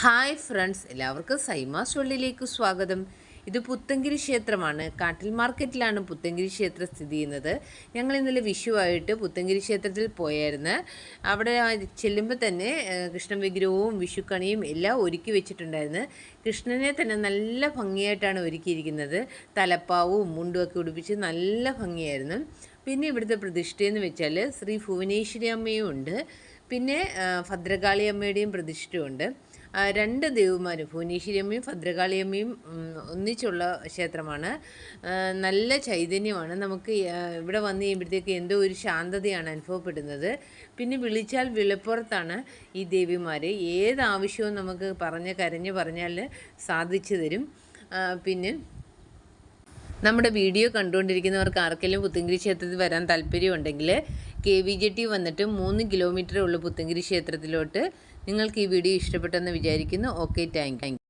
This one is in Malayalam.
ഹായ് ഫ്രണ്ട്സ് എല്ലാവർക്കും സൈമാസ് വെള്ളിലേക്ക് സ്വാഗതം. ഇത് പുത്തങ്കിരി ക്ഷേത്രമാണ്. കാട്ടിൽ മാർക്കറ്റിലാണ് പുത്തങ്കിരി ക്ഷേത്രം സ്ഥിതി ചെയ്യുന്നത്. ഞങ്ങൾ ഇന്നലെ വിഷുവായിട്ട് പുത്തങ്കിരി ക്ഷേത്രത്തിൽ പോയായിരുന്നു. അവിടെ ചെല്ലുമ്പോൾ തന്നെ കൃഷ്ണ വിഗ്രഹവും വിഷുക്കണിയും എല്ലാം ഒരുക്കി വെച്ചിട്ടുണ്ടായിരുന്നു. കൃഷ്ണനെ തന്നെ നല്ല ഭംഗിയായിട്ടാണ് ഒരുക്കിയിരിക്കുന്നത്. തലപ്പാവും മുണ്ടുമൊക്കെ ഉടുപ്പിച്ച് നല്ല ഭംഗിയായിരുന്നു. പിന്നെ ഇവിടുത്തെ പ്രതിഷ്ഠയെന്ന് വെച്ചാൽ ശ്രീ ഭുവനേശ്വരി അമ്മയും ഉണ്ട്. പിന്നെ ഭദ്രകാളി അമ്മയുടെയും പ്രതിഷ്ഠയുണ്ട്. രണ്ട് ദേവിമാരും ഭുവനേശ്വരിയമ്മയും ഭദ്രകാളിയമ്മയും ഒന്നിച്ചുള്ള ക്ഷേത്രമാണ്. നല്ല ചൈതന്യമാണ്. നമുക്ക് ഇവിടെ വന്നു കഴിയുമ്പോഴത്തേക്ക് എന്തോ ഒരു ശാന്തതയാണ് അനുഭവപ്പെടുന്നത്. പിന്നെ വിളിച്ചാൽ വിളപ്പുറത്താണ് ഈ ദേവിമാർ ഏത് ആവശ്യവും നമുക്ക് പറഞ്ഞ് കരഞ്ഞ് പറഞ്ഞാൽ സാധിച്ചു തരും. പിന്നെ നമ്മുടെ വീഡിയോ കണ്ടുകൊണ്ടിരിക്കുന്നവർക്ക് ആർക്കെങ്കിലും പുത്തങ്കിരി ക്ഷേത്രത്തിൽ വരാൻ താല്പര്യമുണ്ടെങ്കിൽ കെ വി ജെ ടി വന്നിട്ട് മൂന്ന് കിലോമീറ്റർ ഉള്ളൂ പുത്തങ്കിരി ക്ഷേത്രത്തിലോട്ട്. നിങ്ങൾക്ക് ഈ വീഡിയോ ഇഷ്ടപ്പെട്ടെന്ന് വിചാരിക്കുന്നു. Okay thank